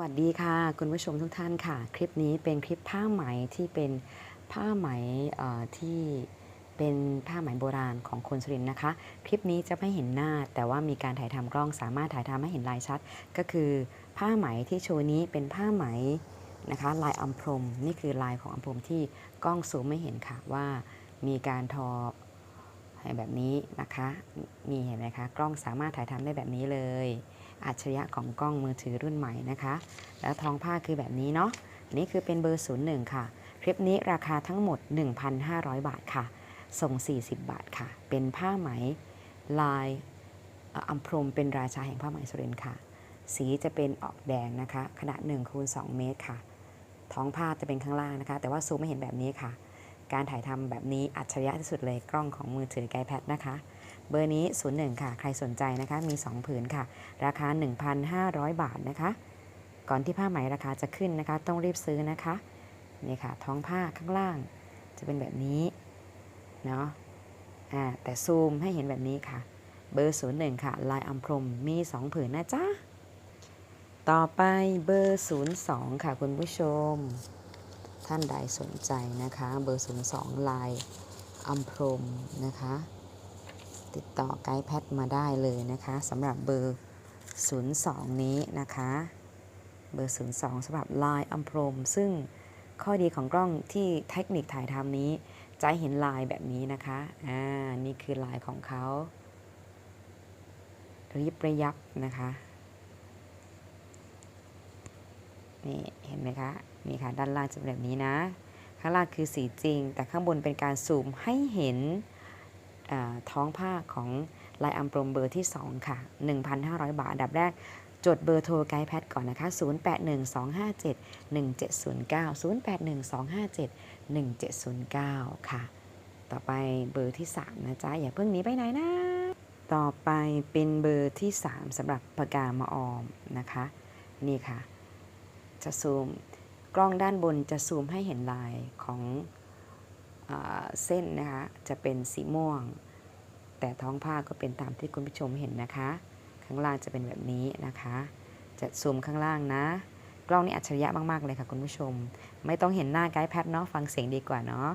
วัสดีค่ะ คุณผู้ชมทุกท่านค่ะ คลิปนี้เป็นคลิปผ้าไหมที่เป็นผ้าไหมที่เป็นผ้าไหมโบราณของคนสุรินทร์นะคะ คลิปนี้จะไม่เห็นหน้า แต่ว่ามีการถ่ายทำกล้องสามารถถ่ายทำให้เห็นลายชัด ก็คือผ้าไหมที่โชว์นี้เป็นผ้าไหมนะคะลายอัมพรมนี่คือลายของอัมพรมที่กล้องซูมไม่เห็นค่ะว่ามีการทอแบบนี้นะคะ มีเห็นไหมคะ กล้องสามารถถ่ายทำได้แบบนี้เลย อัจฉริยะของกล้องมือถือรุ่นใหม่นะคะ แล้วทองผ้าคือแบบนี้เนาะอันนี่คือเป็นเบอร์ 01 ค่ะ คลิปนี้ราคาทั้งหมด 1,500 บาทค่ะ ส่ง 40 บาทค่ะ เป็นผ้าไหมลายอัมพรมเป็นราชาแห่งผ้าไหมสุรินค่ะ สีจะเป็นออกแดงนะคะ ขนาด1คูณ2เมตรค่ะ ท้องผ้าจะเป็นข้างล่างนะคะ แต่ว่าซูมไม่เห็นแบบนี้ค่ะ การถ่ายทำแบบนี้อัจฉริยะที่สุดเลยกล้องของมือถือไกด์แพดนะคะ เบอร์นี้ 01 ค่ะ ใครสนใจนะคะ มี 2 ผืนค่ะ ราคา 1,500 บาทนะคะ ก่อนที่ผ้าไหมราคาจะขึ้นนะคะ ต้องรีบซื้อนะคะ นี่ค่ะ ท้องผ้าข้างล่าง จะเป็นแบบนี้ เนาะอ่า แต่ซูมให้เห็นแบบนี้ค่ะ เบอร์ 01 ค่ะ ลายอัมพรม มี 2 ผืนนะจ๊ะ ต่อไปเบอร์ 02 ค่ะ คุณผู้ชม ท่านใดสนใจนะคะ เบอร์ 02 ลายอัมพรมนะคะ ติดต่อไกด์แพทมาได้เลยนะคะสำหรับเบอร์ 02 นี้นะคะ เบอร์ 02สำหรับลายอัมพรม ซึ่งข้อดีของกล้องที่เทคนิคถ่ายทำนี้ จะเห็นลายแบบนี้นะคะ อ่า นี่คือลายของเขารีบระยับนะคะ นี่ เห็นไหมคะ นี่ค่ะ ด้านล่างจะเป็นแบบนี้นะ ข้างล่างคือสีจริง แต่ข้างบนเป็นการซูมให้เห็น ท้องผ้าของลายอัมโปรมเบอร์ที่ 2 ค่ะ 1,500 บาท อันดับแรก จดเบอร์โทรไกด์แพทก่อนนะคะ 0812571709ค่ะ ต่อไปเบอร์ที่ 3 นะจ๊ะ อย่าเพิ่งหนีไปไหนนะ ต่อไปเป็นเบอร์ที่ 3สำหรับปากกามะออมนะคะ นี่ค่ะ จะซูม กล้องด้านบนจะซูมให้เห็นลายของ เส้นนะคะจะเป็นสีม่วง แต่ท้องผ้าก็เป็นตามที่คุณผู้ชมเห็นนะคะ ข้างล่างจะเป็นแบบนี้นะคะ จะซูมข้างล่างนะ กล้องนี้อัจฉริยะมากๆเลยค่ะคุณผู้ชม ไม่ต้องเห็นหน้าไกด์แพทเนาะฟังเสียงดีกว่าเนาะ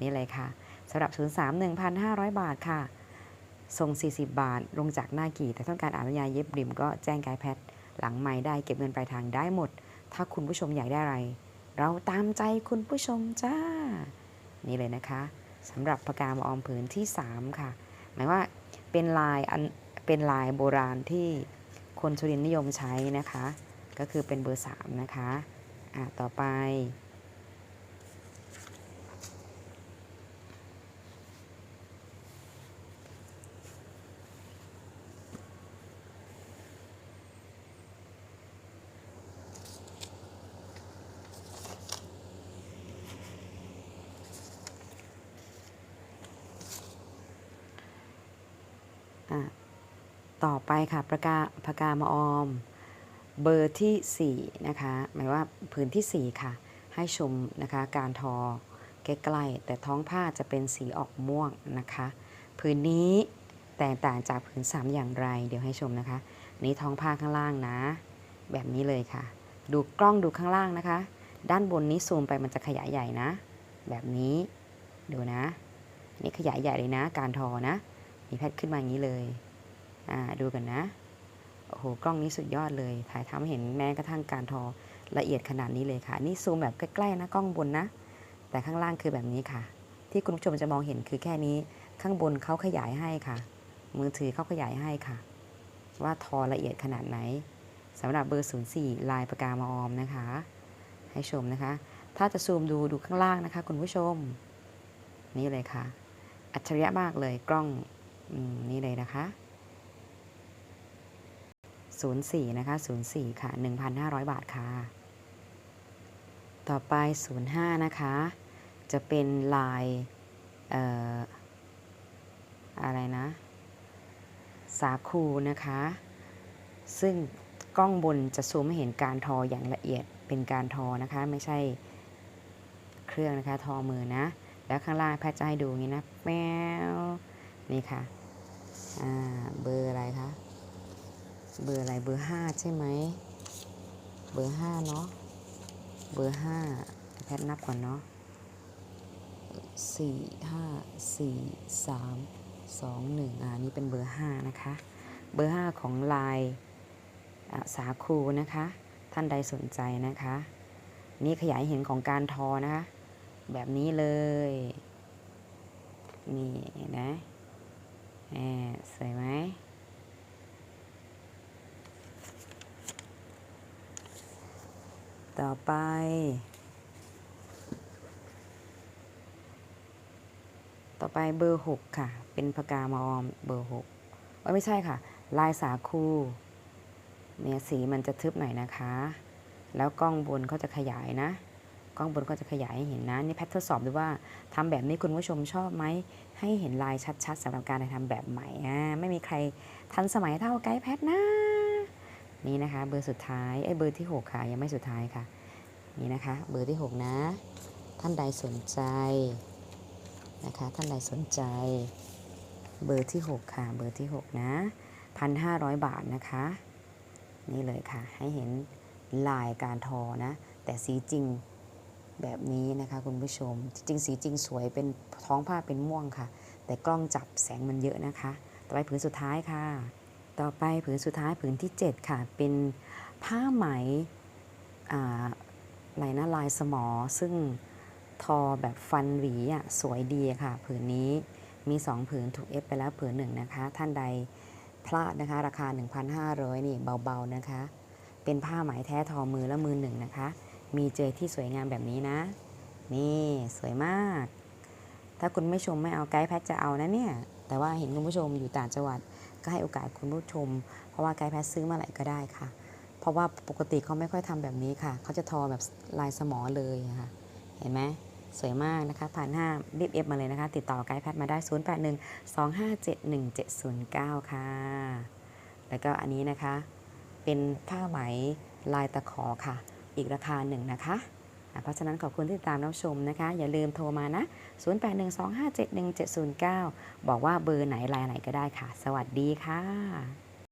นี่เลยค่ะสำหรับ 03 1,500 บาทค่ะส่ง 40 บาท ลงจากหน้ากี่ แต่ต้องการอานบรรยายเย็บริมก็แจ้งไกด์แพทหลังไม่ได้เก็บเงินปลายทางได้หมด ถ้าคุณผู้ชมอยากได้อะไร เราตามใจคุณผู้ชมจ้า นี่เลยนะคะสำหรับปากกามาออมผืนที่ 3 ค่ะ หมายว่าเป็นลายอันเป็นลายโบราณที่คนสุรินนิยมใช้นะคะ ก็คือเป็นเบอร์ 3 นะคะอ่าต่อไป ต่อไปค่ะประกาปากกามาออม เบอร์ที่ 4 นะคะ หมายว่าผืนทีสี่ 4 ค่ะ ให้ชมนะคะการทอใกล้ๆแต่ท้องผ้าจะเป็นสีออกม่วงนะคะผืนนี้แตกต่างจากผืน 3 อย่างไร เดี๋ยวให้ชมนะคะ นี่ท้องผ้าข้างล่างนะ แบบนี้เลยค่ะ ดูกล้องดูข้างล่างนะคะ ด้านบนนี้ซูมไปมันจะขยายใหญ่นะ แบบนี้ดูนะ นี่ขยายใหญ่เลยนะ การทอนะ มีแพทขึ้นมาอย่างนี้เลย อ่าดูกันนะ โอ้โห กล้องนี้สุดยอดเลย ถ่ายทำเห็นแม้กระทั่งการทอละเอียดขนาดนี้เลยค่ะ นี่ซูมแบบใกล้ๆนะกล้องบนนะ แต่ข้างล่างคือแบบนี้ค่ะ ที่คุณผู้ชมจะมองเห็นคือแค่นี้ ข้างบนเขาขยายให้ค่ะ มือถือเขาขยายให้ค่ะ ว่าทอละเอียดขนาดไหนสำหรับเบอร์ 04 ลายปากกามออมนะคะ ให้ชมนะคะ ถ้าจะซูมดูดูข้างล่างนะคะ คุณผู้ชม นี่เลยค่ะ อัจฉริยะมากเลยกล้องอนี่เลยนะคะ 04 นะคะ 04 ค่ะ 1,500 บาทค่ะ ต่อไป 05 นะคะ จะเป็นลายเอ่ออะไรนะ สาคูนะคะ ซึ่งกล้องบนจะซูมให้เห็นการทออย่างละเอียดเป็นการทอนะคะ ไม่ใช่เครื่องนะคะ ทอมือนะ แล้วข้างล่างแพทย์จะให้ดูงนี้นะแมวนี่ค่ะ อ่า เบอร์อะไรคะ เบอร์อะไรเบอร์ห้าใช่ไหมเบอร์ห้าเนาะเบอร์ห้าแพทนับก่อนเนาะสี่ห้าสี่สามสองหนึ่งอ่านี่เป็นเบอร์ห้านะคะ เบอร์ห้าของลายสาคูนะคะ ท่านใดสนใจนะคะ นี่ขยายเห็นของการทอนะคะ แบบนี้เลย นี่นะแหมสวยไหม ต่อไปต่อไปเบอร์ 6 ค่ะ เป็นพกามอมเบอร์6เอ้ไม่ใช่ค่ะ ลายสาคูเนี่ยสีมันจะทึบหน่อยนะคะ แล้วกล้องบนเขาจะขยายนะ กล้องบนก็จะขยายให้เห็นนะ นี่แพททดสอบดูว่าทำแบบนี้คุณผู้ชมชอบไหม ให้เห็นลายชัดๆสำหรับการทำแบบใหม่อ่าไม่มีใครทันสมัยเท่าไกด์แพทนะ นี่นะคะเบอร์สุดท้ายไอ้เบอร์ที่ 6 ค่ะยังไม่สุดท้ายค่ะ นี่นะคะเบอร์ที่ 6 นะ ท่านใดสนใจนะคะท่านใดสนใจ เบอร์ที่ 6 ค่ะ เบอร์ที่ 6 นะ1,500บาทนะคะ นี่เลยค่ะ ให้เห็นลายการทอนะ แต่สีจริงแบบนี้นะคะคุณผู้ชม จริงสีจริงสวยเป็นท้องผ้าเป็นม่วงค่ะ แต่กล้องจับแสงมันเยอะนะคะ ต่อไปผืนสุดท้ายค่ะ ต่อไปผืนสุดท้ายผืนที่ 7 ค่ะ เป็นผ้าไหมลายหน้าลายสมอ ซึ่งทอแบบฟันหวีอะสวยดีค่ะ ผืนนี้มี 2 ผืนถูกเอฟไปแล้วผืนหนึ่งนะคะ ท่านใดพลาดนะคะ ราคา 1,500 นี่เบาๆนะคะ เป็นผ้าไหมแท้ทอมือและมือหนึ่งนะคะ มีเจอที่สวยงามแบบนี้นะ นี่สวยมาก ถ้าคุณไม่ชมไม่เอาไกด์แพทจะเอานะเนี่ย แต่ว่าเห็นคุณผู้ชมอยู่ต่างจังหวัด ก็ให้โอกาสคุณผู้ชม เพราะว่าไกด์แพทซื้อมื่อไหร่ก็ได้ค่ะ เพราะว่าปกติเขาไม่ค่อยทำแบบนี้ค่ะ เขาจะทอแบบลายสมอเลยค่ะ เห็นไหมสวยมากนะคะผ่านห้ารีบเอฟมาเลยนะคะ ติดต่อไกด์แพทมาได้ 0 8 1 2 5 7 1 7 0 9 ค่ะ แล้วก็อันนี้นะคะ เป็นผ้าไหมลายตะขอค่ะ อีกราคาหนึ่งนะคะ เพราะฉะนั้นขอบคุณที่ติดตามรับชมนะคะ อย่าลืมโทรมานะ 0812571709 บอกว่าเบอร์ไหนลายไหนก็ได้ค่ะ สวัสดีค่ะ